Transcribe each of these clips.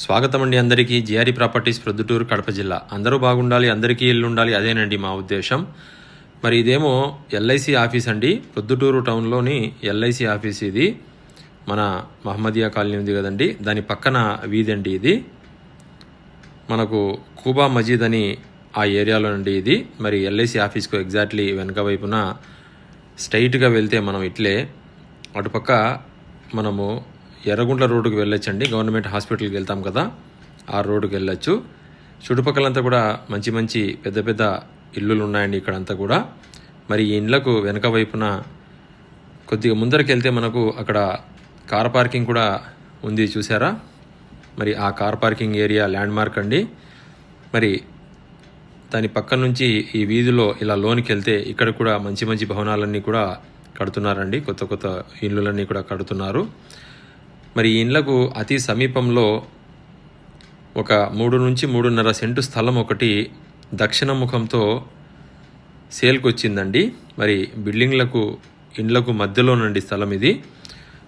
స్వాగతం అండి అందరికీ. జిఆర్ఈ ప్రాపర్టీస్ ప్రొద్దుటూరు కడప జిల్లా. అందరూ బాగుండాలి అందరికీ ఇల్లు ఉండాలి అదేనండి మా ఉద్దేశం. మరి ఇదేమో ఎల్ఐసి ఆఫీస్ అండి. ప్రొద్దుటూరు టౌన్లోని ఎల్ఐసి ఆఫీస్ ఇది. మన మహమ్మదియా కాలనీ ఉంది కదండి. దాని పక్కన వీధి అండి ఇది. మనకు కూబా మజీద్ అని ఆ ఏరియాలో అండి ఇది. మరి ఎల్ఐసి ఆఫీస్కు ఎగ్జాక్ట్లీ వెనక వైపున స్ట్రైట్గా వెళ్తే మనం ఇట్లే. అటుపక్క మనము ఎర్రగుంట్ల రోడ్డుకి వెళ్ళొచ్చండి. గవర్నమెంట్ హాస్పిటల్కి వెళ్తాం కదా ఆ రోడ్డుకి వెళ్ళొచ్చు. చుట్టుపక్కలంతా కూడా మంచి మంచి పెద్ద పెద్ద ఇల్లులు ఉన్నాయండి ఇక్కడంతా కూడా. మరి ఈ ఇండ్లకు వెనక వైపున కొద్దిగా ముందరికి వెళ్తే మనకు అక్కడ కార్ పార్కింగ్ కూడా ఉంది చూసారా మరి ఆ car parking area landmark అండి. మరి దాని పక్క నుంచి ఈ వీధిలో ఇలా లోనికి వెళ్తే ఇక్కడ కూడా మంచి మంచి భవనాలన్నీ కూడా కడుతున్నారండి. కొత్త కొత్త ఇళ్ళలన్నీ కూడా కడుతున్నారు. మరి ఈ ఇండ్లకు అతి సమీపంలో ఒక మూడు నుంచి మూడున్నర సెంటు స్థలం ఒకటి దక్షిణ ముఖంతో సేల్కి వచ్చిందండి మరి బిల్డింగ్లకు ఇండ్లకు మధ్యలోనండి స్థలం ఇది.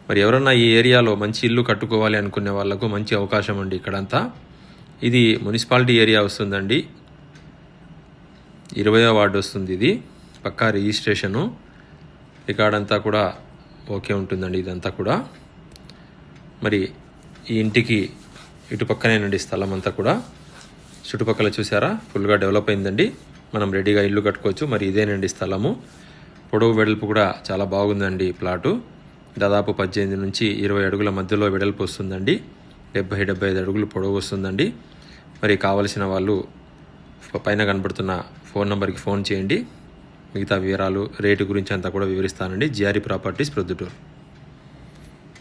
మరి ఎవరన్నా ఈ ఏరియాలో మంచి ఇల్లు కట్టుకోవాలి అనుకునే వాళ్ళకు మంచి అవకాశం అండి ఇక్కడంతా. ఇది మున్సిపాలిటీ ఏరియా వస్తుందండి. ఇరవయో వార్డు వస్తుంది ఇది పక్కా రిజిస్ట్రేషను. రికార్డ్ అంతా కూడా ఓకే ఉంటుందండి ఇదంతా కూడా. మరి ఈ ఇంటికి ఇటు పక్కనేనండి స్థలం అంతా కూడా చుట్టుపక్కల చూసారా? ఫుల్గా డెవలప్ అయిందండి. మనం రెడీగా ఇల్లు కట్టుకోవచ్చు. మరి ఇదేనండి స్థలము. పొడవు వెడల్పు కూడా చాలా బాగుందండి ప్లాటు. దాదాపు పద్దెనిమిది నుంచి ఇరవై అడుగుల మధ్యలో వెడల్పు వస్తుందండి. డెబ్బై డెబ్బై ఐదు అడుగులు పొడవు వస్తుందండి. మరి కావలసిన వాళ్ళు పైన కనబడుతున్న ఫోన్ నెంబర్కి ఫోన్ చేయండి. మిగతా వివరాలు రేటు గురించి అంతా కూడా వివరిస్తానండి. GRE properties Proddatur.